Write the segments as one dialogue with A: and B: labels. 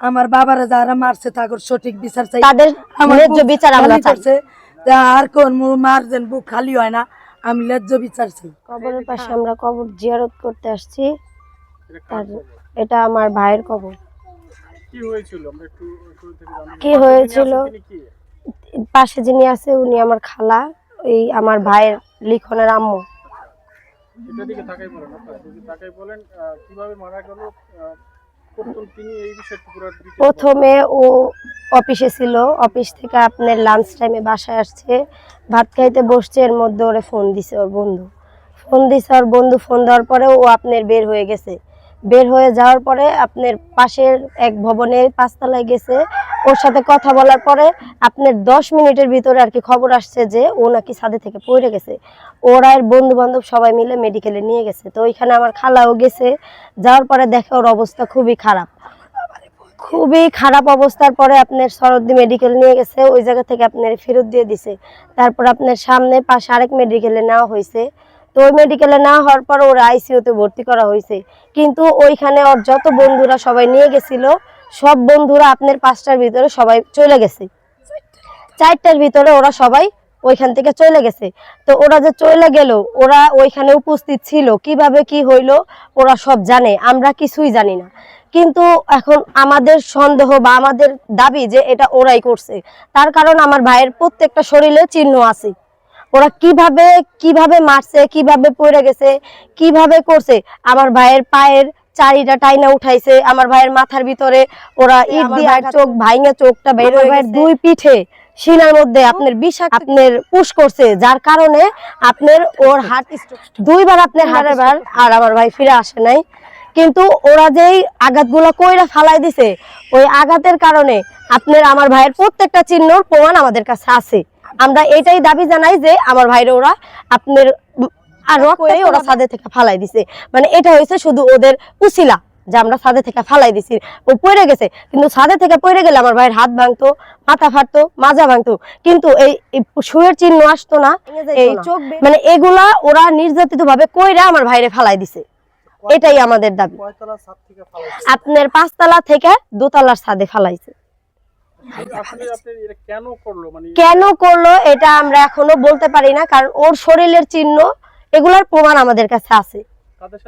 A: আমার বাবারা যারা মারছে তাগর সঠিক বিচার চাই।
B: তাদের
A: আমার
B: ন্যায্য বিচার আমরা চাই।
A: আর কোন মু- মারছেন বুক খালি হয় না আমি ন্যায্য বিচার চাই।
B: কবরের পাশে আমরা কবর জিয়ারত করতে আসছি। তার এটা আমার ভাইয়ের কবর।
C: কি হয়েছিল? আমরা একটু
B: কি হয়েছিল? পাশে যিনি আছে উনি আমার খালা এই আমার ভাইয়ের লিখনের আম্মু।
C: এটা দিকে তাকাই বলেন তাকাই বলেন কীভাবে মারা গেল প্রথম
B: ও অফিসে ছিল, অফিস থেকে আপনার লাঞ্চ টাইমে বাসায় আসছে, ভাত খাইতে বসছে, এর মধ্যে ওরে ফোন দিছে ওর বন্ধু। ফোন দিছে ওর বন্ধু ফোন দেওয়ার পরে ও আপনার বের হয়ে গেছে। বের হয়ে যাওয়ার পরে আপনার পাশের এক ভবনে পাঁচতলায় গেছে। ওর সাথে কথা বলার পরে আপনার দশ মিনিটের ভিতরে আর কি খবর আসছে যে ও নাকি ছাদে থেকে পড়ে গেছে। ওরা এর বন্ধু বান্ধব সবাই মিলে মেডিকেলে নিয়ে গেছে। তো ওইখানে আমার খালাও গেছে। যাওয়ার পরে দেখে ওর অবস্থা খুবই খারাপ। খুবই খারাপ অবস্থার পরে আপনার সরদ্দি মেডিকেল নিয়ে গেছে। ওই জায়গা থেকে আপনার ফেরত দিয়ে দিছে। তারপর আপনার সামনে পাশে আরেক মেডিকেলে নেওয়া হয়েছে। তো ওই মেডিকেলে না হওয়ার পর ওর আইসিইউতে ভর্তি করা হয়েছে। কিন্তু ওইখানে ওর যত বন্ধুরা সবাই নিয়ে গেছিল, সব বন্ধুরা আপনার পাঁচটার ভিতরে সবাই চলে গেছে। চারটার ভিতরে ওরা সবাই ওইখান থেকে চলে গেছে। তো ওরা যে চলে গেল, ওরা ওইখানে উপস্থিত ছিল, কীভাবে কি হইল, ওরা সব জানে, আমরা কিছুই জানি না। কিন্তু এখন আমাদের সন্দেহ বা আমাদের দাবি যে এটা ওরাই করছে। তার কারণ আমার ভাইয়ের প্রত্যেকটা শরীরে চিহ্ন আছে। ওরা কীভাবে কীভাবে মারছে কীভাবে পড়ে গেছে কীভাবে করছে আমার ভাইয়ের পায়ের চারিটা টাইনা উঠাইছে আমার ভাইয়ের মাথার ভিতরে ওরা ইট দিয়ে চোখ ভাইঙে চোখটা বের হয়ে দুই পিঠে শিনার মধ্যে আপনার বিষাক্ত আপনার পুশ করছে যার কারণে আপনার ওর হার্ট দুইবার আপনার হার্টের বার আর আমার ভাই ফিরে আসে নাই। কিন্তু ওরা যেই আঘাতগুলো কইরা ফালাই দিছে ওই আঘাতের কারণে আপনার আমার ভাইয়ের প্রত্যেকটা চিহ্নর প্রমাণ আমাদের কাছে আছে। আমরা এটাই দাবি জানাই যে আমার ভাইরে ওরা আপনার আর রক্তে ওরা ছাদে থেকে ফালাই দিছে। মানে এটা হয়েছে শুধু ওদের উছিলা যে আমরা ছাদে থেকে ফালাই দিছি। ও পড়ে গেছে কিন্তু ছাদে থেকে পড়ে গেলে আমার ভাইয়ের হাত ভাঙতো মাথা ফাটতো মাজা ভাঙতো। কিন্তু এই শুয়ের চিহ্ন আসতো না এই চোখ মানে এগুলা ওরা নির্যাতিত ভাবে কইরা আমার ভাইরে ফালাই দিছে। এটাই আমাদের দাবি। আপনার পাঁচতলা থেকে দোতলার ছাদে ফালাইছে।
C: কেন করল? মানে
B: কেন করল এটা আমরা এখনও বলতে পারি না কারণ ওর শরীরের চিহ্ন এগুলার প্রমাণ আমাদের কাছে আছে।
C: তাদের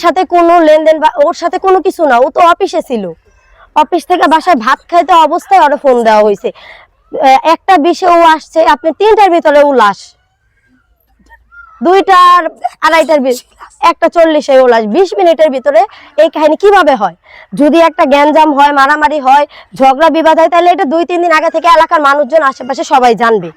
C: সাথে কোনো লেনদেন বা
B: ওর সাথে কোনো কিছু না ও তো অফিসে ছিল। অফিস থেকে বাসায় ভাত খাইতে অবস্থায় ওরা ফোন দেওয়া হয়েছে একটা বিশে ও আসছে আপনি তিনটার ভিতরে ও লাশ। দুইটার আড়াইটার একটা চল্লিশে ও লাশ বিশ মিনিটের ভিতরে এই কাহিনী কীভাবে হয়? যদি একটা গ্যাঞ্জাম হয় মারামারি হয় ঝগড়া বিবাদ হয় তাহলে এটা দুই তিন দিন আগে থেকে এলাকার মানুষজন আশেপাশে সবাই জানবে।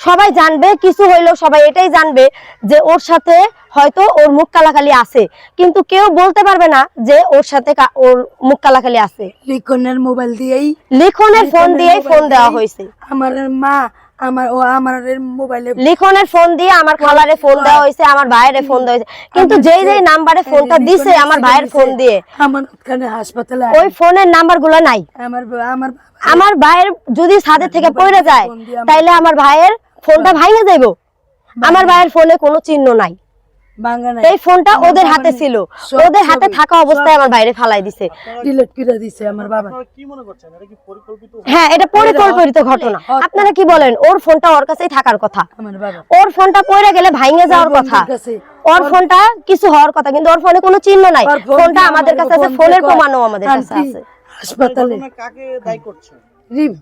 B: সবাই জানবে কিছু হইলেও সবাই এটাই জানবে যে ওর সাথে হয়তো ওর মুখ কালাকালি আছে। কিন্তু কেউ বলতে পারবে না যে ওর সাথে ওর মুখ কালাকালি আছে।
A: লিখনের মোবাইল দিয়েই
B: লিখনের ফোন দিয়েই ফোন দেওয়া হয়েছে।
A: আমার মা আমার ও আমার মোবাইলে
B: লিখনের ফোন দিয়ে আমার খালারে ফোন দেওয়া হয়েছে আমার ভাইয়ের ফোন দেওয়া হয়েছে। কিন্তু যেই যেই নাম্বারে ফোনটা দিছে আমার ভাইয়ের ফোন দিয়ে।
A: আমার ওখানে হাসপাতালে
B: ওই ফোনের নাম্বারগুলো নাই।
A: আমার আমার
B: আমার ভাইয়ের যদি ছাদে থেকে পড়ে যায় তাইলে আমার ভাইয়ের ফোনটা ভাঙে যাইব। আমার ভাইয়ের ফোনে কোনো চিহ্ন নাই। এই ফোনটা ওদের হাতে ছিল। ওদের হাতে থাকা অবস্থায় আমার বাইরে ফালাই দিছে।
A: ডিলিট করে দিছে আমার বাবা?
C: আপনারা কি মনে করছেন? এটা কি পরিকল্পিত?
B: হ্যাঁ এটা পরিকল্পিত ঘটনা। আপনারা কি বলেন? ওর ফোনটা ওর কাছেই থাকার কথা। ওর ফোনটা পড়ে গেলে ভাঙে যাওয়ার কথা। ওর ফোনটা কিছু হওয়ার কথা কিন্তু ওর ফোনে কোনো চিহ্ন নাই। ফোনটা আমাদের কাছে আছে ফোনের প্রমাণও আমাদের কাছে আছে।
A: হাসপাতালে।
C: কাকে দায়ী করছেন
A: রিম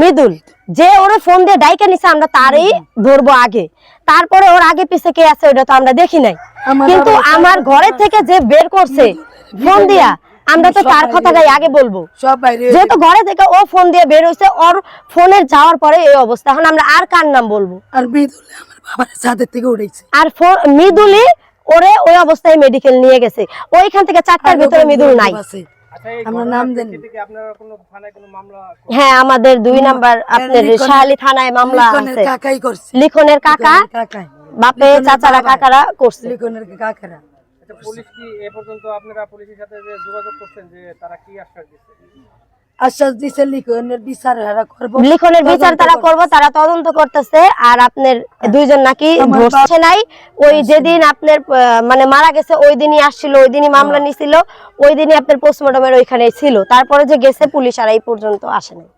B: মৃদুল। যে ওরে ফোন দিয়ে ডাইকা নিছে আমরা তারই ধরবো আগে। তারপরে ওর আগে পিছে কে আছে ওটা তো আমরা দেখি নাই। কিন্তু আমার ঘরে থেকে যে বের করছে ফোন দিয়া আমরা তো তার কথাটাই আগে বলব। যেহেতু ঘরে থেকে ও ফোন দিয়ে বের হয়েছে ওর ফোনের যাওয়ার পরে এই অবস্থা। এখন আমরা আর কার নাম বলব?
A: আর মিথুল আমার বাবার ছাদের থেকে উঠেছে।
B: আর মৃদুলি ওরে ওই অবস্থায় মেডিকেল নিয়ে গেছে। ওইখান থেকে চারটার ভিতরে মৃদুল নাই।
A: আমরা নাম
C: মামলা
B: হ্যাঁ আমাদের দুই নাম্বার আপনার শাহালি থানায় মামলা
A: লিখনের
B: আছে।
A: কাকাই করছে।
B: লিখনের কাকা বাপে চাচারা। কাকারা করছে।
A: লিখনের কাকারা।
C: আচ্ছা পুলিশ কি এ পর্যন্ত আপনারা পুলিশের সাথে যে যোগাযোগ করছেন যে তারা কি আশ্বাস দিচ্ছে?
A: আশ্বাস দিছে লিখনের বিচার তারা করব।
B: লিখনের বিচার
A: তদন্ত
B: তারা
A: করবে।
B: তারা তদন্ত করতেছে আর আপনার দুইজন নাকি ধরছে নাই। ওই যেদিন আপনার আহ, মানে মারা গেছে ওই দিনই আসছিল ওই দিনই মামলা নিছিল ওই দিনই আপনার পোস্টমর্টমের ওইখানে ছিল। তারপরে যে গেছে পুলিশ আর এই পর্যন্ত আসেনি নাই।